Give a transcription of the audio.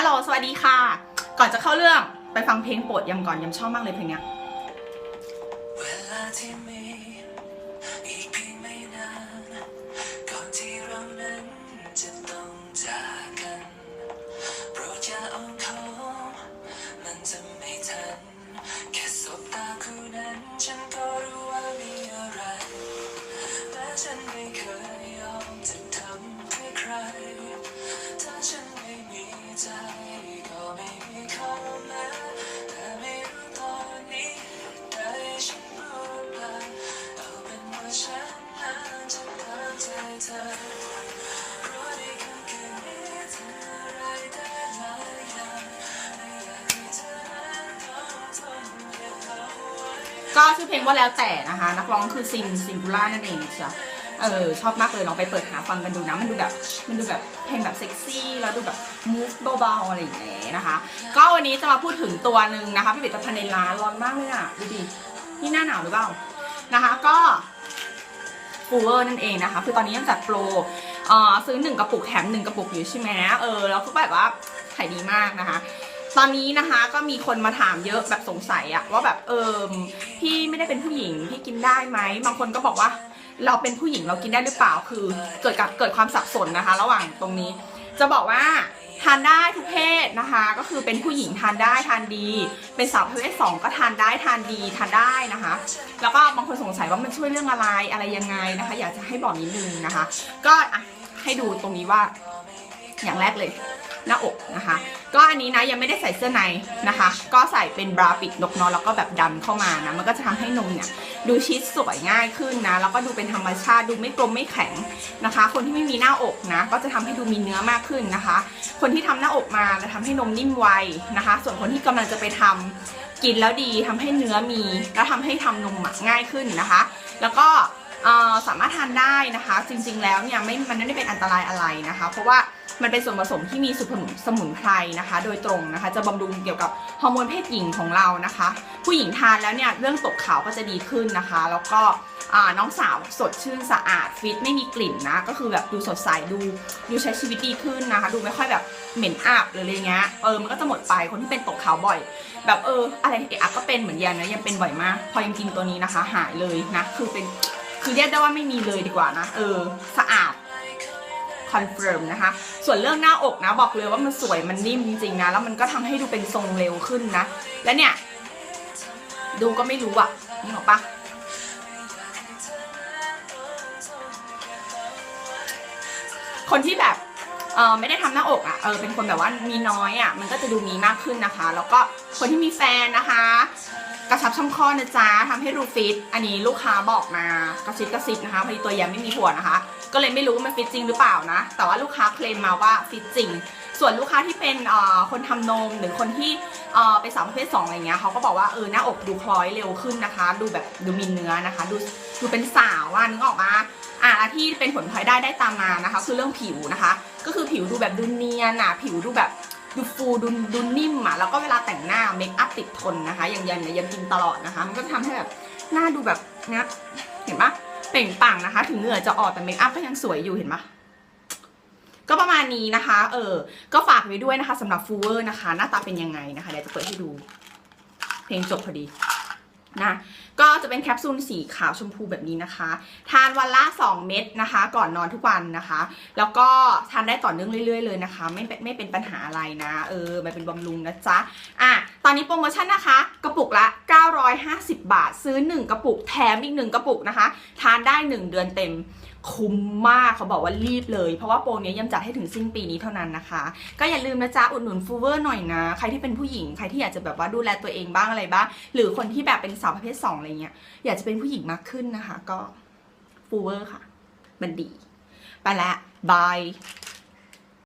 ฮัลโหลสวัสดีค่ะ ก่อนจะเข้าเรื่องไปฟังเพลงโปรดยำก่อนยำชอบมากเลยเพลงเนี้ยเวลาที่มีอีกเพียงไม่นานก่อนที่เรานั้นจะต้องจากกันโปรดอย่าอ้อมค้อมมันจะไม่ทัน แค่สบตาคู่นั้น ฉันก็รู้ว่ามีอะไร แต่ฉันไม่เคย ก็ชื่อเพลงว่าแล้วแต่นะคะ นักร้องคือซินซิงคูล่านั่นเองจ้ะเออชอบมากเลยลองไปเปิดหาฟังกันดูนะ มันดูแบบมันดูแบบเพลงแบบเซ็กซี่ แล้วดูแบบมูฟเบาๆอะไรอย่างเงี้ยนะคะ ก็วันนี้จะมาพูดถึงตัวหนึ่งนะคะผลิตภัณฑ์ในร้านร้อนมากเลยอะดูดินี่หน้าหนาวหรือเปล่านะคะก็ฟูเวอร์นั่นเองนะคะ คือตอนนี้ยังจัดโปรเอ่อซื้อหนึ่งกระปุกแถมหนึ่งกระปุกอยู่ใช่ไหมเออแล้วก็แบบว่าขายดีมากนะคะ ตอนนี้นะคะก็มีคนมาถามเยอะแบบสงสัยอะว่าแบบเออพี่ไม่ได้เป็นผู้หญิงพี่กินได้ไหมบางคนก็บอกว่า เราเป็นผู้หญิงเรากินได้หรือเปล่าคือ เกิดกับเกิดความสับสนนะคะ ระหว่างตรงนี้ จะบอกว่าทานได้ทุกเพศนะคะ ก็คือเป็นผู้หญิงทานได้ทานดี เป็นสาวประเภทสองก็ทานได้ทานดีทานได้นะคะ แล้วก็บางคนสงสัยว่ามันช่วยเรื่องอะไรอะไรยังไงนะคะ อยากจะให้บอกนิดนึงนะคะ ก็อะให้ดูตรงนี้ว่าอย่างแรกเลย หน้าอกนะคะ ก็อันนี้นะยังไม่ได้ใส่เสื้อในนะคะ ก็ใส่เป็นบราปิดนกนอนแล้วก็แบบดันเข้ามานะ มันก็จะทำให้นมเนี่ยดูชิดสวยง่ายขึ้นนะ แล้วก็ดูเป็นธรรมชาติดูไม่กลมไม่แข็งนะคะ คนที่ไม่มีหน้าอกนะ ก็จะทำให้ดูมีเนื้อมากขึ้นนะคะ คนที่ทำหน้าอกมาจะทำให้นมนิ่มไวนะคะ ส่วนคนที่กำลังจะไปทำกินแล้วดีทำให้เนื้อมี แล้วทำให้ทำนมง่ายขึ้นนะคะ แล้วก็สามารถทานได้นะคะ จริงๆแล้วเนี่ยไม่มันไม่ได้เป็นอันตรายอะไรนะคะ เพราะว่า มันเป็นส่วนผสมที่มีสมุนสมุนไพรนะคะ โดยตรงนะคะ จะบำรุงเกี่ยวกับฮอร์โมนเพศหญิงของเรานะคะ ผู้หญิงทานแล้วเนี่ยเรื่องตกขาวก็จะดีขึ้นนะคะ แล้วก็น้องสาวสดชื่นสะอาดฟิตไม่มีกลิ่นนะ ก็คือแบบดูสดใสดูดูใช้ชีวิตดีขึ้นนะคะ ดูไม่ค่อยแบบเหม็นอับหรืออะไรเงี้ยเออมันก็จะหมดไปคนที่เป็นตกขาวบ่อย แบบเอออะไรเอะอะก็เป็นเหมือนยันนะยังเป็นบ่อยมาก พอยังกินตัวนี้นะคะ หายเลยนะคือเป็นคือเรียกได้ว่าไม่มีเลยดีกว่านะ เออสะ คอนเฟิร์มนะคะ ส่วนเรื่องหน้าอกนะบอกเลยว่ามันสวยมันนิ่มจริงๆนะ แล้วมันก็ทำให้ดูเป็นทรงเร็วขึ้นนะ และเนี่ย ดูก็ไม่รู้อะนี่หรอปะคนที่แบบเออไม่ได้ทำหน้าอกอะ่ะเออเป็นคนแบบว่ามีน้อยอะ่ะมันก็จะดูมีมากขึ้นนะคะ แล้วก็คนที่มีแฟนนะคะ กระชับช่องคลอดนะจ๊ะทำให้ดูฟิต อันนี้ลูกค้าบอกมากระซิบกระซิบนะคะพอดีตัวแยมไม่มีผัวนะคะ ก็เลยไม่รู้ว่ามันฟิตจริงหรือเปล่านะ แต่ว่าลูกค้าเคลมมาว่าฟิตจริง ส่วนลูกค้าที่เป็นเอ่อคนทำนมหรือคนที่เอ่อเป็นสาวประเภทสองอะไรเงี้ยเขาก็บอกว่าเออหน้าอกดูคล้อยเร็วขึ้นนะคะ ดูแบบดูมีเนื้อนะคะ ดูดูเป็นสาวว่านึกออกมาอะที่เป็นผลพลอยได้ได้ตามมานะคะ คือเรื่องผิวนะคะ ก็คือผิวดูแบบดูเนียนอะผิวดูแบบ ดูฟูดูดูนิ่มอะแล้วก็เวลาแต่งหน้าเมคอัพติดทนนะคะอย่างยันเนี่ยยันกินตลอดนะคะ มันก็จะทำให้แบบหน้าดูแบบเนี้ยเห็นปะเปล่งปังนะคะ ถึงเหงื่อจะออกแต่เมคอัพก็ยังสวยอยู่เห็นปะก็ประมาณนี้นะคะ เออ ก็ฝากไว้ด้วยนะคะสำหรับฟูเวอร์นะคะ หน้าตาเป็นยังไงนะคะ เดี๋ยวจะเปิดให้ดู เพลงจบพอดี นะก็จะเป็นแคปซูลสีขาวชมพูแบบนี้นะคะ ทานวันละ 2 เม็ดนะคะ ก่อนนอนทุกวันนะคะ แล้วก็ทานได้ต่อเนื่องเรื่อยๆเลยนะคะ ไม่เป็นไม่เป็นปัญหาอะไรนะ เออมันเป็นบำรุงนะจ๊ะอะตอนนี้โปรโมชั่นนะคะ กระปุกละ 950 บาท ซื้อ 1 กระปุกแถมอีก 1 กระปุกนะคะ ทานได้ 1 เดือนเต็ม คุ้มมากเขาบอกว่ารีบเลย เพราะว่าโปรเนี้ยยังจัดให้ถึงสิ้นปีนี้เท่านั้นนะคะ ก็อย่าลืมนะจ๊ะอุดหนุนฟูเวอร์หน่อยนะ ใครที่เป็นผู้หญิงใครที่อยากจะแบบว่าดูแลตัวเองบ้างอะไรบ้างหรือคนที่แบบเป็นสาวประเภทสองอะไรเงี้ยอยากจะเป็นผู้หญิงมากขึ้นนะคะ ก็ฟูเวอร์ค่ะ มันดี ไปละบาย